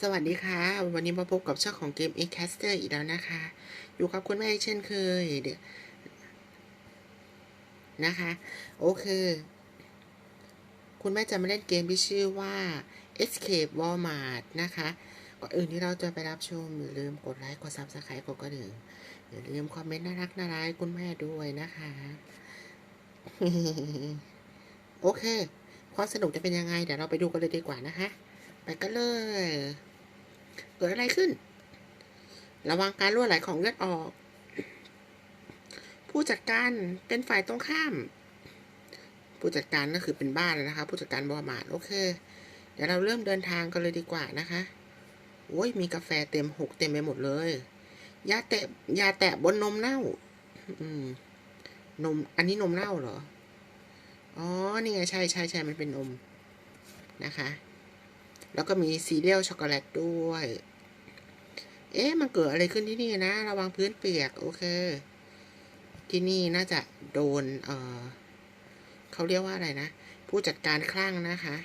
สวัสดีค่ะ วันนี้มาพบกับช่องของเกม e c a s t e r อีกแล้วนะคะ อยู่กับคุณแม่เช่นเคยเดี๋ยวนะคะ โอเค คุณแม่จะมาเล่นเกมที่ชื่อว่า Escape Walmart นะคะก่อนอื่นที่เราจะไปรับชม อย่าลืมกดไลค์กด Subscribe กดกระดิ่งอย่าลืมคอมเมนต์น่ารักน่ารักคุณแม่ด้วยนะคะ โอเค ความสนุกจะเป็นยังไง เดี๋ยวเราไปดูกันเลยดีกว่านะคะ ไปกันเลย เกิดอะไรขึ้น ระวังการรั่วไหลของเลือดออก ผู้จัดการเป็นฝ่ายตรงข้าม ผู้จัดการก็คือเป็นบ้านนะคะ ผู้จัดการบอมาดโอเค เดี๋ยวเราเริ่มเดินทางกันเลยดีกว่านะคะโอ้ยมีกาแฟเต็มหกเต็มไปหมดเลยยาแตะยาแตะบนนมเน่า อืม นม อันนี้นมเน่าเหรอ อ๋อ นี่ไง ใช่ใช่ใช่มันเป็นนมนะคะ แล้วก็มีซีเรียลช็อกโกแลตด้วย เอ๊ะ มันเกิดอะไรขึ้นที่นี่นะ ระวังพื้นเปียก โอเค ที่นี่น่าจะโดน เออเขาเรียกว่าอะไรนะ ผู้จัดการคลั่งนะคะ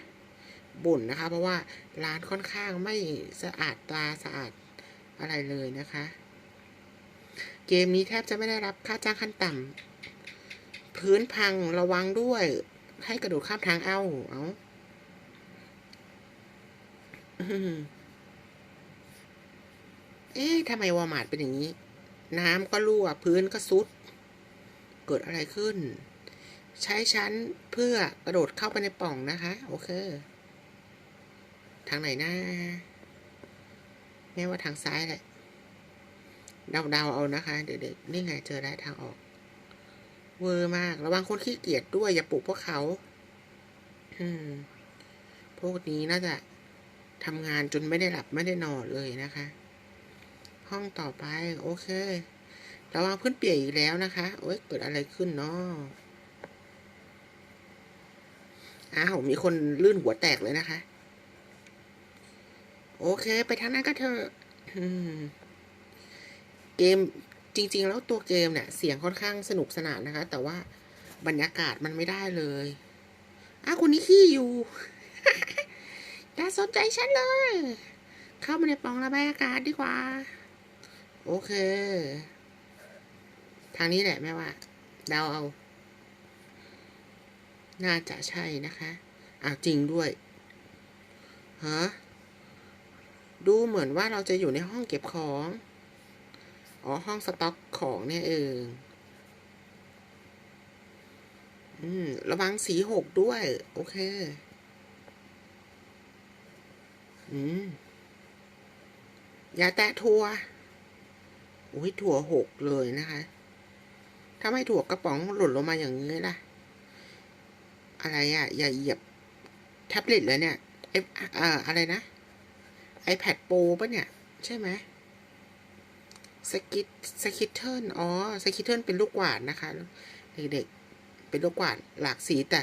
บ่นนะคะ เพราะว่าร้านค่อนข้างไม่สะอาดตาสะอาดอะไรเลยนะคะ เกมนี้แทบจะไม่ได้รับค่าจ้างขั้นต่ำพื้นพังระวังด้วย ให้กระโดดข้ามทางเอาเอาอืม เอ๊ะทำไมวอมาร์ทเป็นอย่างนี้ น้ำก็รั่ว พื้นก็ซุด เกิดอะไรขึ้น ใช้ชั้นเพื่อกระโดดเข้าไปในป่องนะคะ โอเค ทางไหนนะแม่ว่าทางซ้ายแหละเดาๆเอานะคะ เด็กๆนี่ไงเจอได้ทางออก เวอร์มาก ระวังคนขี้เกียจด้วย อย่าปลุกพวกเขา อืม พวกนี้น่าจะ ทำงานจนไม่ได้หลับไม่ได้นอนเลยนะคะ ห้องต่อไปโอเคระวังเพื่อนเปียกอีกแล้วนะคะ โอ๊ยเกิดอะไรขึ้นเนาะอ้าวมีคนลื่นหัวแตกเลยนะคะ โอเค ไปทางนั้นก็เถอะเกมจริง ๆ แล้วตัวเกมเนี่ย เสียงค่อนข้างสนุกสนานนะคะ แต่ว่าบรรยากาศมันไม่ได้เลย อ้าวคนนี้ขี้อยู่ น่าสนใจฉันเลย เข้ามาในปล่องระบายอากาศดีกว่า โอเค ทางนี้แหละแม่ว่าเดาเอา น่าจะใช่นะคะอ้าวจริงด้วยฮะดูเหมือนว่าเราจะอยู่ในห้องเก็บของ อ๋อ ห้องสต็อกของเนี่ยเองอืม ระวังสีหกด้วย โอเค อืม อย่าแตะถั่วโอ้ยถั่วหกเลยนะคะ ถ้าไม่ถั่วกระป๋องหล่นลงมาอย่างนี้ล่ะ อะไรอะ่ะ อย่าเหยียบแท็บเล็ตเลยเนี่ยไออ่าอะไรนะ iPad Pro ปะเนี่ย ใช่ไหมสกิทสกิทเทิลอ๋อสกิทเทิลเป็นลูกกวาดนะคะ เด็กๆ เป็นลูกกวาดหลากสีแต่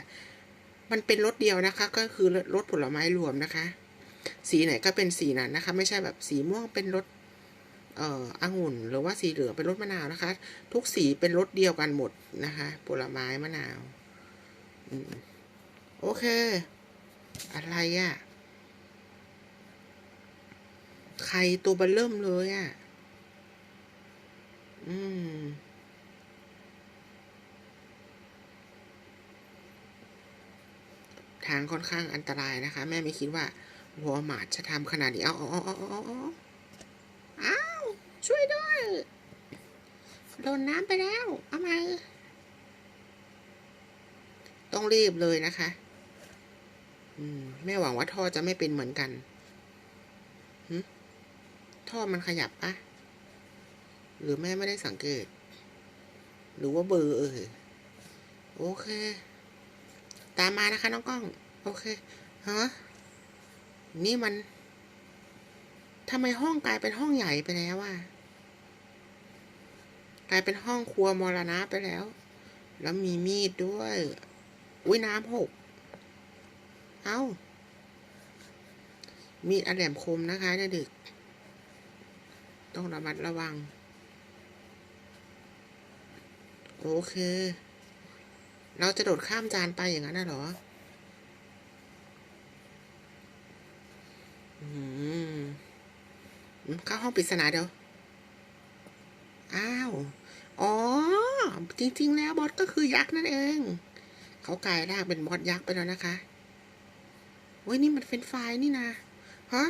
มันเป็นรถเดียวนะคะ ก็คือรถผลไม้รวมนะคะ สีไหนก็เป็นสีนั้นนะคะ ไม่ใช่แบบสีม่วงเป็นรสเอ่อองุ่น หรือว่าสีเหลืองเป็นรสมะนาวนะคะ ทุกสีเป็นรสเดียวกันหมดนะคะผลไม้มะนาวอโอเค อะไรอะ่ะไข่ตัวเบลเริ่มเลยอะ่ะ อืม ทางค่อนข้างอันตรายนะคะ แม่ไม่คิดว่า วอลมาร์ทจะทำขนาดนี้ เอาเอาเอาเอาเอาเอาอ้าวช่วยด้วย โดนน้ำไปแล้ว เอามต้องรีบเลยนะคะ อืม แม่หวังว่าท่อจะไม่เป็นเหมือนกันท่อมันขยับปะหรือแม่ไม่ได้สังเกต หรือว่าเบอร์เออโอเค ตามมานะคะน้องกล้อง โอเคฮะ นี่มันทำไมห้องกลายเป็นห้องใหญ่ไปแล้วอะกลายเป็นห้องครัวมรณะไปแล้ว แล้วมีมีดด้วย อุ้ยน้ำหก เอา้า มีดอันแหลมคมนะคะเด็กต้องระมัดระวัง โอเค เราจะโดดข้ามจานไปอย่างนั้นนะหรอ อื อืมอืม เข้าห้องปริศนาเดี๋ยว อ้าว อ๋อ จริง ๆ แล้วบอสก็คือยักษ์นั่นเอง เขากลายร่างเป็นบอสยักษ์ไปแล้วนะคะเว้ยนี่มันเป็นไฟนี่นะฮะ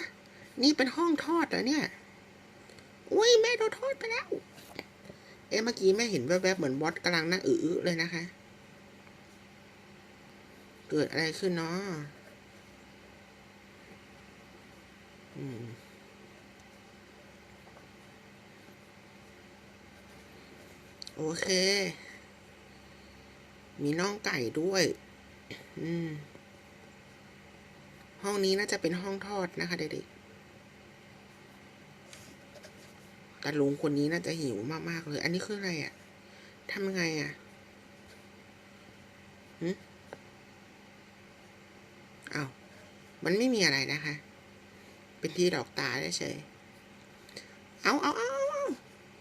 นี่เป็นห้องทอดเหรอเนี่ย อุ้ยแม่โดนทอดไปแล้ว เอ๊ะเมื่อกี้แม่เห็นแวบๆเหมือนบอสกำลังนั่งอื้อเลยนะคะ เกิดอะไรขึ้นเนาะอืม โอเค มีน่องไก่ด้วย อืม ห้องนี้น่าจะเป็นห้องทอดนะคะเด็กๆแต่ลุงคนนี้น่าจะหิวมากๆเลย อันนี้คืออะไรอะ่ะทำยังไงอะ่ะหือ้าว มันไม่มีอะไรนะคะ เป็นที่ดอกตาเฉยเอาเอาเอาเอา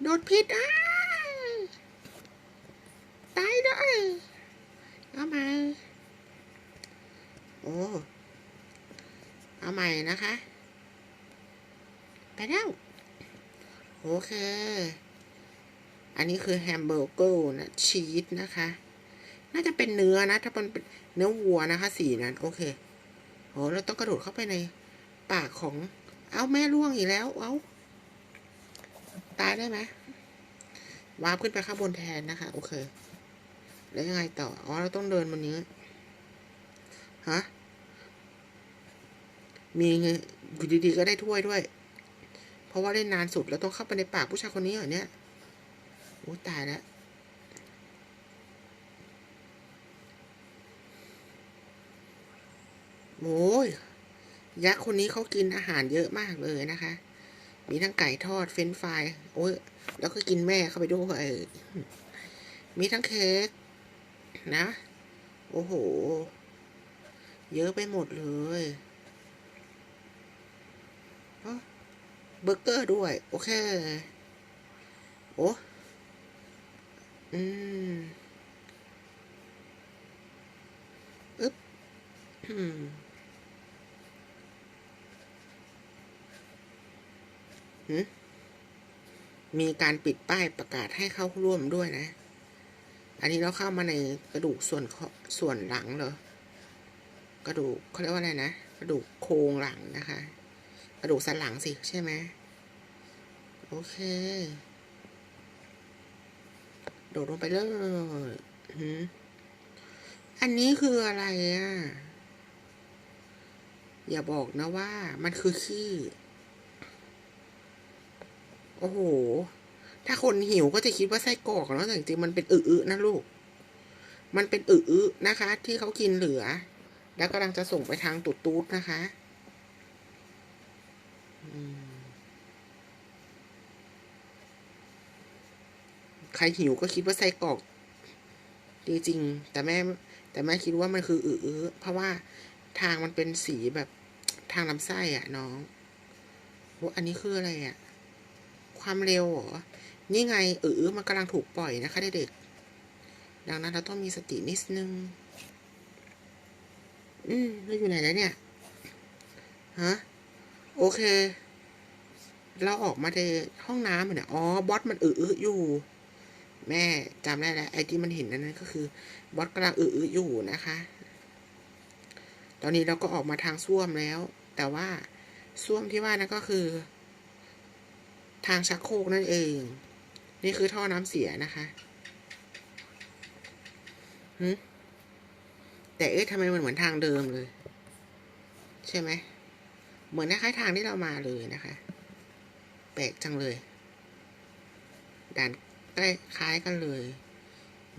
โดนพิษอะตายด้วยเอาใหมาโอ้เอาใหม่นะคะ ไปแล้วโอเค อันนี้คือแฮมเบอร์เกอร์นะชีสนะคะ น่าจะเป็นเนื้อนะ ถ้ามันเป็นเนื้อวัวนะคะ สีนั้น โอเคโอ้เราต้องกระโดดเข้าไปใน ปากของ เอาแม่ล่วงอีกแล้ว เอาตายได้ไหมวาร์ปขึ้นไปข้างบนแทนนะคะ โอเค แล้วยังไงต่อ อ๋อ เราต้องเดินบนนี้ ฮะ มีไงอยู่ดีๆก็ได้ถ้วยด้วย เพราะว่าเล่นนานสุดแล้วต้องเข้าไปในปากผู้ชายคนนี้เหรอเนี่ย โอ้ตายแล้วโอ้ย ยักษ์คนนี้เขากินอาหารเยอะมากเลยนะคะ มีทั้งไก่ทอดเฟรนฟรายโอ้ยแล้วก็กินแม่เข้าไปด้วยมีทั้งเค้กนะ โอ้โห เยอะไปหมดเลยเอ้อเบอร์เกอร์ด้วย โอเค โอ้อืมอึ๊บ มีการปิดป้ายประกาศให้เข้าร่วมด้วยนะ อันนี้เราเข้ามาในกระดูกส่วนส่วนหลังเหรอกระดูกเขาเรียกว่าอะไรนะ กระดูกโครงหลังนะคะ กระดูกสันหลังสิใช่ไหมโอเค โดดลงไปเลยอันนี้คืออะไรอะ อย่าบอกนะว่ามันคือขี้ โอ้โห ถ้าคนหิวก็จะคิดว่าไส้กรอกเนาะแต่จริงๆมันเป็นอึๆนะลูก มันเป็นอึๆนะคะ ที่เขากินเหลือ แล้วกำลังจะส่งไปทางตุดตูดนะคะใครหิวก็คิดว่าไส้กรอกจริงๆแต่แม่ แต่แม่คิดว่ามันคืออึๆเพราะว่าทางมันเป็นสีแบบทางลำไส้อะน้องโอ้อันนี้คืออะไรอะ ความเร็วเหรอนี่ไงเออมันกำลังถูกปล่อยนะคะเด็กๆดังนั้นเราต้องมีสตินิดนึง อืมเราอยู่ไหนแล้วเนี่ย ฮะ โอเค เราออกมาในห้องน้ำเนี่ย อ๋อ บอสมันเอออยู่ แม่จำได้แล้ว ไอ้ที่มันเห็นนั่นก็คือ บอสกำลังเอออยู่นะคะ ตอนนี้เราก็ออกมาทางส้วมแล้ว แต่ว่าส้วมที่ว่านั่นก็คือ ทางชักโครกนั่นเอง นี่คือท่อน้ำเสียนะคะหืแต่เอ๊ะทำไมมันเหมือนทางเดิมเลย ใช่ไหม เหมือนคล้ายๆทางที่เรามาเลยนะคะ แปลกจังเลย ด่านใกล้คล้ายกันเลย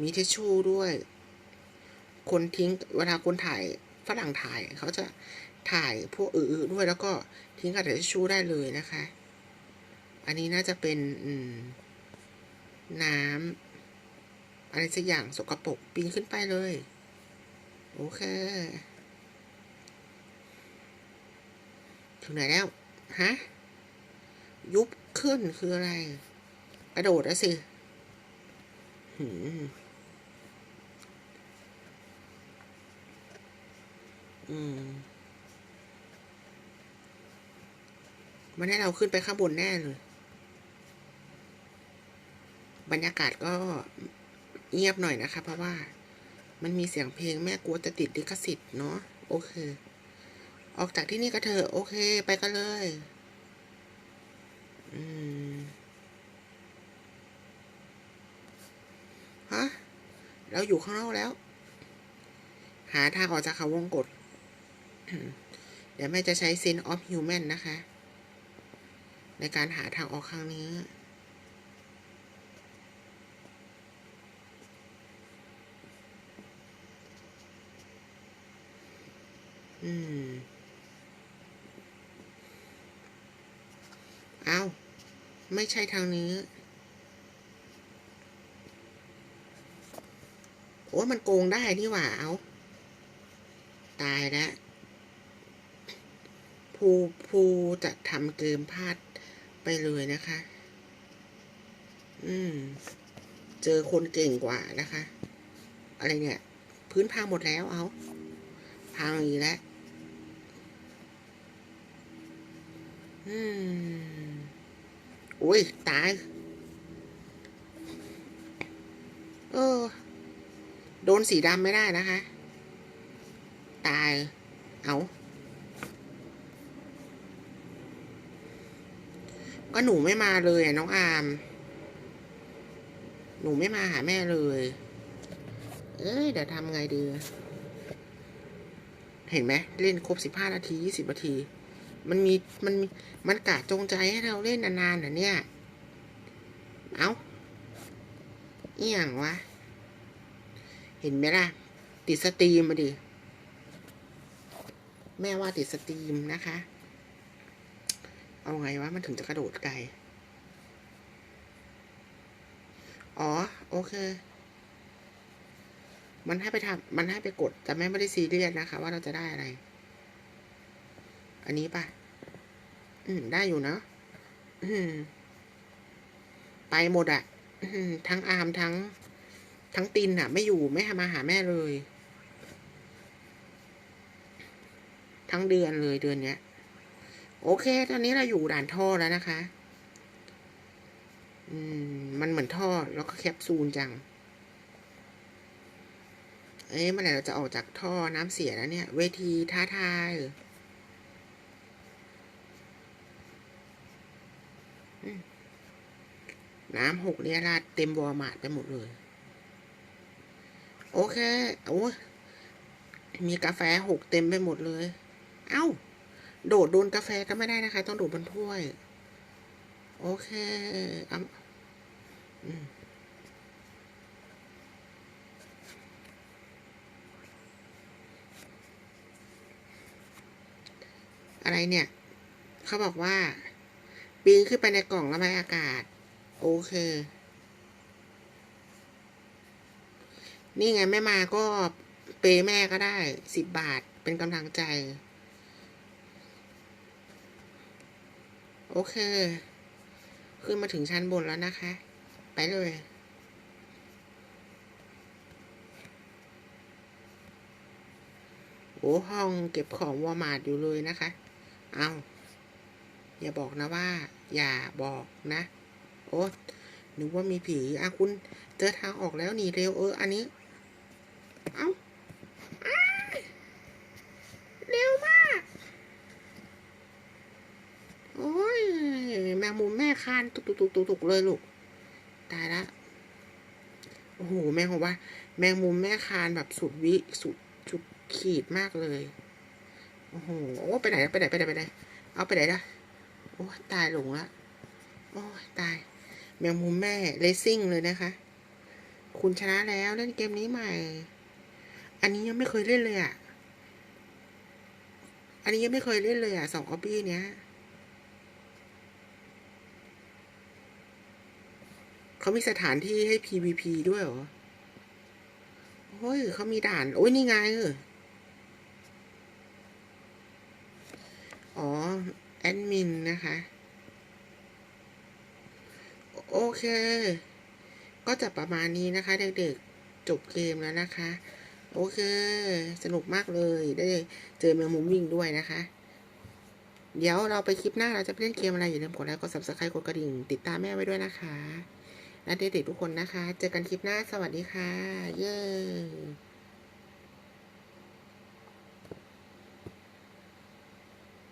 มีทิชชู่ด้วย คนทิ้งเวลาคนถ่ายฝรั่งถ่ายเขาจะถ่ายพวกอือด้วยแล้วก็ทิ้งกระดาษทิชชู่ได้เลยนะคะ อันนี้น่าจะเป็นน้ำอะไรสักอย่างสกปรกปีนขึ้นไปเลย โอเค ถึงไหนแล้ว ฮะ ยุบขึ้นคืออะไร กระโดดแล้วสิหืมอืมมันให้เราขึ้นไปข้างบนแน่เลย รรยากาศก็เงียบหน่อยนะคะ เพราะว่ามันมีเสียงเพลงแม่กลัวจะติดลิขสิทธิ์เนาะโอเค ออกจากที่นี่ก็เถอะโอเค ไปกันเลย อืมฮะเราอยู่ข้างนอกแล้ว หาทางออกจากเขาวงกฏเดี๋ยวแม่จะใช้ Sense of Human นะคะ ในการหาทางออกครั้งนี้ อืมเอาไม่ใช่ทางนี้ โอ้มันโกงได้นี่หว่า เอา ตายแล้วผู้ผู้จะทำเกมพลาดไปเลยนะคะ อืม เจอคนเก่งกว่านะคะ อะไรเนี่ย พื้นพังหมดแล้วเอาพังอีกแล้ว อุ้ย ตาย เออ โดนสีดำไม่ได้นะคะ ตาย เอาก็หนูไม่มาเลยอะน้องอาม หนูไม่มาหาแม่เลย เอ้ยเดี๋ยวทำไงดี เห็นไหมเล่นครบสิบห้านาทียี่สิบนาที มันมีมันมันกะจงใจให้เราเล่นนานๆน่ะเนี่ย เอาเอียงวะ เห็นไหมล่ะ ติดสตรีมมาดิ แม่ว่าติดสตรีมนะคะ เอาไงวะ มันถึงจะกระโดดไกล อ๋อ โอเค มันให้ไปทำมันให้ไปกด แต่แม่ไม่ได้ซีเรียสนะคะ ว่าเราจะได้อะไร อันนี้ปะ อืม ได้อยู่เนอะอืม ไปหมดอะอืม ทั้งอามทั้ง ทั้งตินอะไม่อยู่ไม่มาหาแม่เลย ทั้งเดือนเลยเดือนเนี้ย โอเค ตอนนี้เราอยู่ด่านท่อแล้วนะคะ อืม มันเหมือนท่อแล้วก็แคปซูลจัง เอ๊ะเมื่อไหร่เราจะออกจากท่อน้ำเสียแล้วเนี่ย เวทีท้าทายอืม น้ำหกเรียราดเต็มวอร์มาร์ทไปหมดเลย โอเคโอ้มีกาแฟหกเต็มไปหมดเลย เอ้า โดดโดนกาแฟก็ไม่ได้นะคะ ต้องโดดบนถ้วย โอเคอะอืมอะไรเนี่ย เขาบอกว่า ปีนขึ้นไปในกล่องระบายอากาศ โอเค นี่ไงแม่มาก็เปย์แม่ก็ได้สิบบาทเป็นกำลังใจ โอเค ขึ้นมาถึงชั้นบนแล้วนะคะ ไปเลยโอ้ห้องเก็บของวอร์มาร์ทอยู่เลยนะคะ เอา อย่าบอกนะว่า อย่าบอกนะ โอ้นึกว่ามีผีอะคุณ เจอทางออกแล้วหนีเร็วเออ อันนี้ เอา้าเร็วมาก โอ้ยแมงมุมแม่คานตุกตุกตุกตุกตุกเลยลูก ตายละ โอ้โห แมงบอกว่า แมงมุมแม่คานแบบสุดวิสุดสุดขีดมากเลย โอ้โหโอ้ไปไหนไปไหนไปไหนไปไหน เอาไปไหนละ โอ้ตายหลงละโอ้ตาย แมงมุมแม่เลซิ่งเลยนะคะ คุณชนะแล้วเล่นเกมนี้ใหม่ อันนี้ยังไม่เคยเล่นเลยอะ อันนี้ยังไม่เคยเล่นเลยอะสองออบบี้เนี้ยเขามีสถานที่ให้ PVP ด้วยเหรอโอ้ยเขามีด่าน โอ้ยนี่ไงเอออ๋อ แอดมินนะคะ โอเค ก็จะประมาณนี้นะคะ เด็กๆ จบเกมแล้วนะคะ โอเค สนุกมากเลยได้เจอแมงมุมวิ่งด้วยนะคะ เดี๋ยวเราไปคลิปหน้าเราจะไปเล่นเกมอะไร อย่าลืมกดไลค์กด subscribe กดกระดิ่ง ติดตามแม่ไว้ด้วยนะคะและเด็กๆทุกคนนะคะ เจอกันคลิปหน้าสวัสดีค่ะ เย้